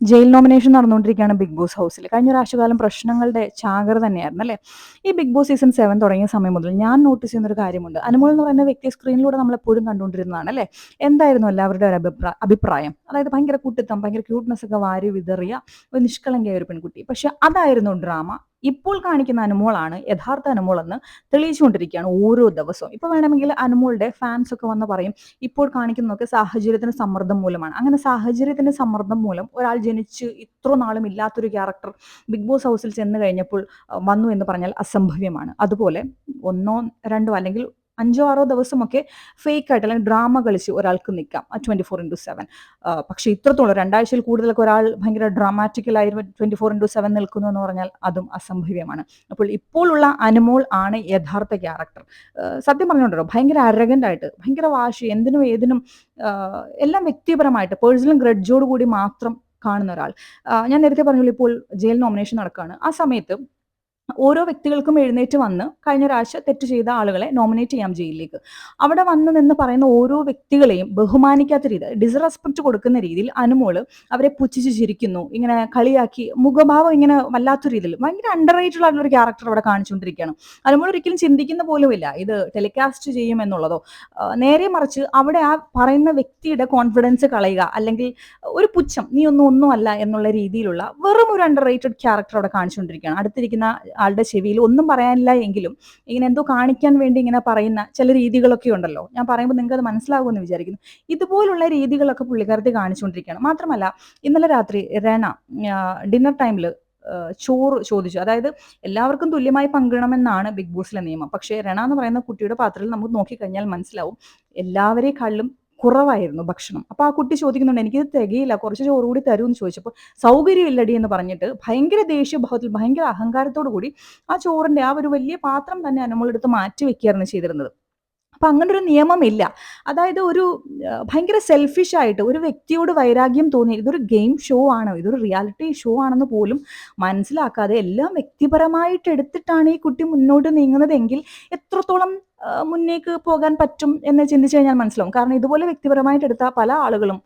Jail nomination നടന്നുകൊണ്ടിരിക്കുകയാണ് Big Boss ഹൗസിൽ. കഴിഞ്ഞ ഒരാഴ്ചകാലം പ്രശ്നങ്ങളുടെ ചാകര തന്നെയായിരുന്നു അല്ലേ? ഈ ബിഗ് ബോസ് സീസൺ സെവൻ തുടങ്ങിയ സമയം മുതൽ ഞാൻ നോട്ടീസ് ചെയ്യുന്ന ഒരു കാര്യമുണ്ട്. അനുമോൾ എന്ന് പറയുന്ന വ്യക്തി സ്ക്രീനിലൂടെ നമ്മൾ എപ്പോഴും കണ്ടുകൊണ്ടിരുന്നതാണ് അല്ലേ? എന്തായിരുന്നു എല്ലാവരുടെ ഒരു അഭിപ്രായം? അതായത് ഭയങ്കര കുട്ടിത്തം ഭയങ്കര ക്യൂട്ട്നെസ് ഒക്കെ വാരി വിതറിയ ഒരു നിഷ്കളങ്കയായ ഒരു പെൺകുട്ടി. പക്ഷെ അതായിരുന്നു ഡ്രാമ ഇപ്പോൾ കാണിക്കുന്ന അനുമോളാണ് യഥാർത്ഥ അനുമോൾ എന്ന് തെളിയിച്ചുകൊണ്ടിരിക്കുകയാണ് ഓരോ ദിവസവും. ഇപ്പൊ വേണമെങ്കിൽ അനുമോളുടെ ഫാൻസ് ഒക്കെ വന്ന് പറയും ഇപ്പോൾ കാണിക്കുന്നതൊക്കെ സാഹചര്യത്തിന് സമ്മർദ്ദം മൂലമാണ്. അങ്ങനെ സാഹചര്യത്തിന്റെ സമ്മർദ്ദം മൂലം ഒരാൾ ജനിച്ച് ഇത്ര നാളും ഇല്ലാത്തൊരു ക്യാരക്ടർ ബിഗ് ബോസ് ഹൗസിൽ ചെന്ന് കഴിഞ്ഞപ്പോൾ വന്നു എന്ന് പറഞ്ഞാൽ അസംഭവ്യമാണ്. അതുപോലെ ഒന്നോ രണ്ടോ അല്ലെങ്കിൽ അഞ്ചോ ആറോ ദിവസമൊക്കെ ഫേക്ക് ആയിട്ട് അല്ലെങ്കിൽ ഡ്രാമ കളിച്ച് ഒരാൾക്ക് നിൽക്കാം ട്വന്റി ഫോർ ഇന്റു സെവൻ പക്ഷേ ഇത്രത്തോളം രണ്ടാഴ്ചയിൽ കൂടുതലൊക്കെ ഒരാൾ ഭയങ്കര ഡ്രാമാറ്റിക്കലായി ട്വന്റി ഫോർ ഇന്റു സെവൻ നിൽക്കുന്നു എന്ന് പറഞ്ഞാൽ അതും അസംഭവ്യമാണ്. അപ്പോൾ ഇപ്പോഴുള്ള അനുമോൾ ആണ് യഥാർത്ഥ ക്യാരക്ടർ സത്യം പറഞ്ഞുകൊണ്ടല്ലോ ഭയങ്കര അരഗന്റ് ആയിട്ട് ഭയങ്കര വാശി എന്തിനും ഏതിനും എല്ലാം വ്യക്തിപരമായിട്ട് പേഴ്സണൽ ഗ്രഡ്ജോട് കൂടി മാത്രം കാണുന്ന ഒരാൾ. ഞാൻ നേരത്തെ പറഞ്ഞുള്ളൂ ഇപ്പോൾ ജയിൽ നോമിനേഷൻ നടക്കുകയാണ് ആ സമയത്ത് ഓരോ വ്യക്തികൾക്കും എഴുന്നേറ്റ് വന്ന് കഴിഞ്ഞ ഒരാഴ്ച തെറ്റ് ചെയ്ത ആളുകളെ നോമിനേറ്റ് ചെയ്യാം ജയിലിലേക്ക്. അവിടെ വന്ന് നിന്ന് പറയുന്ന ഓരോ വ്യക്തികളെയും ബഹുമാനിക്കാത്ത രീതി ഡിസ്റെസ്പെക്ട് കൊടുക്കുന്ന രീതിയിൽ അനുമോൾ അവരെ പുച്ഛിച്ച് ചിരിക്കുന്നു ഇങ്ങനെ കളിയാക്കി മുഖഭാവം ഇങ്ങനെ വല്ലാത്ത രീതിയിൽ ഭയങ്കര അണ്ടർ റേറ്റുള്ള ഒരു ക്യാരക്ടർ അവിടെ കാണിച്ചുകൊണ്ടിരിക്കുകയാണ്. അനുമോൾ ഒരിക്കലും ചിന്തിക്കുന്ന പോലുമില്ല ഇത് ടെലികാസ്റ്റ് ചെയ്യും എന്നുള്ളതോ. നേരെ മറിച്ച് അവിടെ ആ പറയുന്ന വ്യക്തിയുടെ കോൺഫിഡൻസ് കളയുക അല്ലെങ്കിൽ ഒരു പുച്ഛം നീ ഒന്നും ഒന്നും അല്ല എന്നുള്ള രീതിയിലുള്ള ഒരു അണ്ടർ റേറ്റഡ് ക്യാരക്ടർ അവിടെ കാണിച്ചുകൊണ്ടിരിക്കുകയാണ്. അടുത്തിരിക്കുന്ന ആളുടെ ചെവിയിൽ ഒന്നും പറയാനില്ല എങ്കിലും ഇങ്ങനെ എന്തോ കാണിക്കാൻ വേണ്ടി ഇങ്ങനെ പറയുന്ന ചില രീതികളൊക്കെ ഉണ്ടല്ലോ. ഞാൻ പറയുമ്പോൾ നിങ്ങൾക്ക് അത് മനസ്സിലാകുമെന്ന് വിചാരിക്കുന്നു. ഇതുപോലുള്ള രീതികളൊക്കെ പുള്ളിക്കാരത്തി കാണിച്ചുകൊണ്ടിരിക്കുകയാണ്. മാത്രമല്ല ഇന്നലെ രാത്രി രണ ഡിന്നർ ടൈമിൽ ചോറ് ചോദിച്ചു. അതായത് എല്ലാവർക്കും തുല്യമായി പങ്കിടണമെന്നാണ് ബിഗ് ബോസിലെ നിയമം. പക്ഷേ രണ എന്ന് പറയുന്ന കുട്ടിയുടെ പാത്രത്തിൽ നമുക്ക് നോക്കിക്കഴിഞ്ഞാൽ മനസ്സിലാവും. എല്ലാവരെക്കാളിലും കുറവായിരുന്നു ഭക്ഷണം. അപ്പൊ ആ കുട്ടി ചോദിക്കുന്നുണ്ട് എനിക്കിത് തികയില്ല കുറച്ച് ചോറ് കൂടി തരൂ എന്ന് ചോദിച്ചപ്പോൾ സൗകര്യമില്ലടി എന്ന് പറഞ്ഞിട്ട് ഭയങ്കര ദേഷ്യഭാവത്തിൽ ഭയങ്കര അഹങ്കാരത്തോടു കൂടി ആ ചോറിന്റെ ആ ഒരു വലിയ പാത്രം തന്നെ നമ്മളെടുത്ത് മാറ്റി വെക്കുകയായിരുന്നു ചെയ്തിരുന്നത്. അപ്പൊ അങ്ങനെ ഒരു നിയമമില്ല. അതായത് ഒരു ഭയങ്കര സെൽഫിഷ് ആയിട്ട് ഒരു വ്യക്തിയോട് വൈരാഗ്യം തോന്നി ഇതൊരു ഗെയിം ഷോ ആണോ? ഇതൊരു റിയാലിറ്റി ഷോ ആണെന്ന് പോലും മനസ്സിലാക്കാതെ എല്ലാം വ്യക്തിപരമായിട്ട് എടുത്തിട്ടാണ് ഈ കുട്ടി മുന്നോട്ട് നീങ്ങുന്നതെങ്കിൽ എത്രത്തോളം മുന്നേക്ക് പോകാൻ പറ്റും എന്ന് ചിന്തിച്ചു കഴിഞ്ഞാൽ മനസ്സിലാവും. കാരണം ഇതുപോലെ വ്യക്തിപരമായിട്ട് എടുത്ത പല ആളുകളും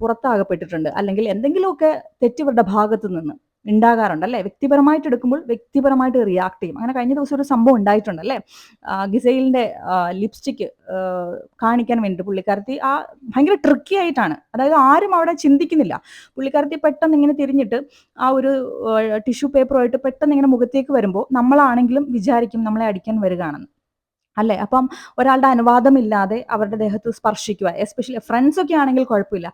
പുറത്താകപ്പെട്ടിട്ടുണ്ട്. അല്ലെങ്കിൽ എന്തെങ്കിലുമൊക്കെ തെറ്റ് ഇവരുടെ ഭാഗത്ത് നിന്ന് ഉണ്ടാകാറുണ്ട് അല്ലേ? വ്യക്തിപരമായിട്ട് എടുക്കുമ്പോൾ വ്യക്തിപരമായിട്ട് റിയാക്ട് ചെയ്യും. അങ്ങനെ കഴിഞ്ഞ ദിവസം ഒരു സംഭവം ഉണ്ടായിട്ടുണ്ട് അല്ലേ? ഗിസൈലിന്റെ ലിപ്സ്റ്റിക്ക് കാണിക്കാൻ വേണ്ടി പുള്ളിക്കാരത്തി ആ ഭയങ്കര ട്രിക്കി ആയിട്ടാണ്. അതായത് ആരും അവിടെ ചിന്തിക്കുന്നില്ല. പുള്ളിക്കാരത്തി പെട്ടെന്ന് ഇങ്ങനെ തിരിഞ്ഞിട്ട് ആ ഒരു ടിഷ്യൂ പേപ്പറുമായിട്ട് പെട്ടെന്ന് ഇങ്ങനെ മുഖത്തേക്ക് വരുമ്പോൾ നമ്മളാണെങ്കിലും വിചാരിക്കും നമ്മളെ അടിക്കാൻ വരികയാണെന്ന്. അല്ലേ? അപ്പം ഒരാളുടെ അനുവാദമില്ലാതെ അവരുടെ ദേഹത്ത് സ്പർശിക്കുക എസ്പെഷ്യലി ഫ്രണ്ട്സ് ഒക്കെ ആണെങ്കിൽ കുഴപ്പമില്ല.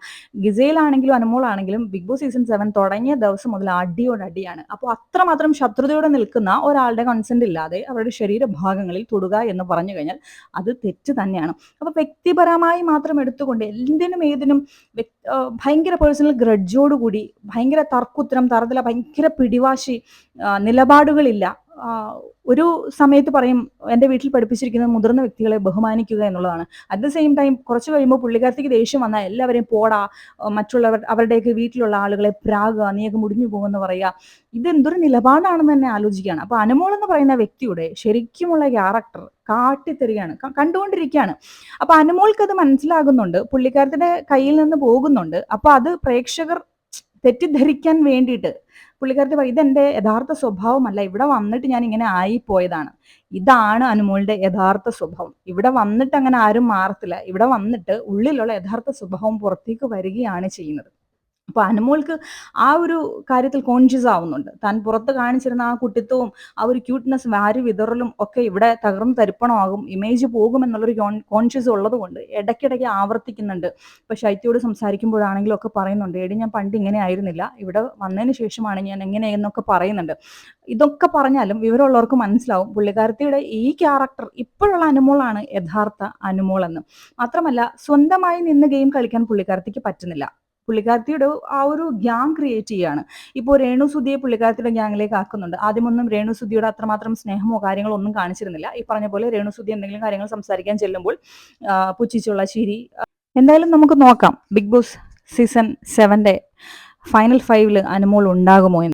ഗിസയിലാണെങ്കിലും അനുമോളാണെങ്കിലും ബിഗ് ബോസ് സീസൺ സെവൻ തുടങ്ങിയ ദിവസം മുതൽ അടിയോട് അടിയാണ്. അപ്പോൾ അത്രമാത്രം ശത്രുതയോടെ നിൽക്കുന്ന ഒരാളുടെ കൺസെന്റ് ഇല്ലാതെ അവരുടെ ശരീരഭാഗങ്ങളിൽ തൊടുക എന്ന് പറഞ്ഞു കഴിഞ്ഞാൽ അത് തെറ്റ് തന്നെയാണ്. അപ്പോൾ വ്യക്തിപരമായി മാത്രം എടുത്തുകൊണ്ട് എന്തിനും ഏതിനും ഭയങ്കര പേഴ്സണൽ ഗ്രഡ്ജോടുകൂടി ഭയങ്കര തർക്കുത്തരം തറതില ഭയങ്കര പിടിവാശി നിലപാടുകളില്ല ഒരു സമയത്ത് പറയും എന്റെ വീട്ടിൽ പഠിപ്പിച്ചിരിക്കുന്ന മുതിർന്ന വ്യക്തികളെ ബഹുമാനിക്കുക എന്നുള്ളതാണ്. അറ്റ് ദ സെയിം ടൈം കുറച്ച് കഴിയുമ്പോൾ പുള്ളിക്കാരത്തേക്ക് ദേഷ്യം വന്നാൽ എല്ലാവരെയും പോടാ മറ്റുള്ളവർ അവരുടെയൊക്കെ വീട്ടിലുള്ള ആളുകളെ പ്രാകുക നീയൊക്കെ മുടിഞ്ഞു പോകുമെന്ന് പറയുക. ഇത് എന്തൊരു നിലപാടാണെന്ന് തന്നെ ആലോചിക്കുകയാണ്. അപ്പൊ അനുമോൾ എന്ന് പറയുന്ന വ്യക്തിയുടെ ശരിക്കുമുള്ള ക്യാരക്ടർ കാട്ടിത്തരികയാണ് കണ്ടുകൊണ്ടിരിക്കുകയാണ്. അപ്പൊ അനുമോൾക്ക് അത് മനസ്സിലാകുന്നുണ്ട് പുള്ളിക്കാരത്തിന്റെ കയ്യിൽ നിന്ന് പോകുന്നുണ്ട്. അപ്പൊ അത് പ്രേക്ഷകർ തെറ്റിദ്ധരിക്കാൻ വേണ്ടിയിട്ട് പുള്ളിക്കാരത്തി പറയും ഇതെന്റെ യഥാർത്ഥ സ്വഭാവമല്ല. ഇവിടെ വന്നിട്ട് ഞാൻ ഇങ്ങനെ ആയി പോയതാണ് ഇതാണ് അനുമോളുടെ യഥാർത്ഥ സ്വഭാവം. ഇവിടെ വന്നിട്ട് അങ്ങനെ ആരും മാറത്തില്ല. ഇവിടെ വന്നിട്ട് ഉള്ളിലുള്ള യഥാർത്ഥ സ്വഭാവം പുറത്തേക്ക് വരികയാണ് ചെയ്യുന്നത്. അപ്പൊ അനുമോൾക്ക് ആ ഒരു കാര്യത്തിൽ കോൺഷ്യസ് ആവുന്നുണ്ട്. താൻ പുറത്ത് കാണിച്ചിരുന്ന ആ കുട്ടിത്വവും ആ ഒരു ക്യൂട്ട്നെസ് വാരി വിതറലും ഒക്കെ ഇവിടെ തകർന്ന് തരിപ്പണമാകും. ഇമേജ് പോകും എന്നുള്ളൊരു കോൺഷ്യസ് ഉള്ളത് കൊണ്ട് ഇടയ്ക്കിടയ്ക്ക് ആവർത്തിക്കുന്നുണ്ട്. ഇപ്പൊ ശൈത്യയോട് സംസാരിക്കുമ്പോഴാണെങ്കിലും ഒക്കെ പറയുന്നുണ്ട് എടി ഞാൻ പണ്ട് ഇങ്ങനെ ആയിരുന്നില്ല. ഇവിടെ വന്നതിന് ശേഷമാണ് ഞാൻ എങ്ങനെയെന്നൊക്കെ പറയുന്നുണ്ട്. ഇതൊക്കെ പറഞ്ഞാലും വിവരമുള്ളവർക്ക് മനസ്സിലാവും. പുള്ളിക്കാരത്തിയുടെ ഈ ക്യാരക്ടർ ഇപ്പോഴുള്ള അനുമോളാണ് യഥാർത്ഥ അനുമോൾ എന്ന്. മാത്രമല്ല സ്വന്തമായി നിന്ന് ഗെയിം കളിക്കാൻ പുള്ളിക്കാരത്തിക്ക് പറ്റുന്നില്ല. പുള്ളിക്കാരത്തിയുടെ ആ ഒരു ഗ്യാങ് ക്രിയേറ്റ് ചെയ്യാണ്. ഇപ്പോൾ രേണു സുധിയെ പുള്ളിക്കാരത്തിയുടെ ഗ്യാങ്ങിലേക്ക് ആക്കുന്നുണ്ട്. ആദ്യമൊന്നും രേണു സുധിയോട് അത്രമാത്രം സ്നേഹമോ കാര്യങ്ങളോ ഒന്നും കാണിച്ചിരുന്നില്ല. ഈ പറഞ്ഞ പോലെ രേണു സുധി എന്തെങ്കിലും കാര്യങ്ങൾ സംസാരിക്കാൻ ചെല്ലുമ്പോൾ പുച്ഛിച്ചുള്ള ചിരി. എന്തായാലും നമുക്ക് നോക്കാം. ബിഗ് ബോസ് സീസൺ സെവന്റെ ഫൈനൽ ഫൈവിൽ അനുമോൾ ഉണ്ടാകുമോ എന്ന്.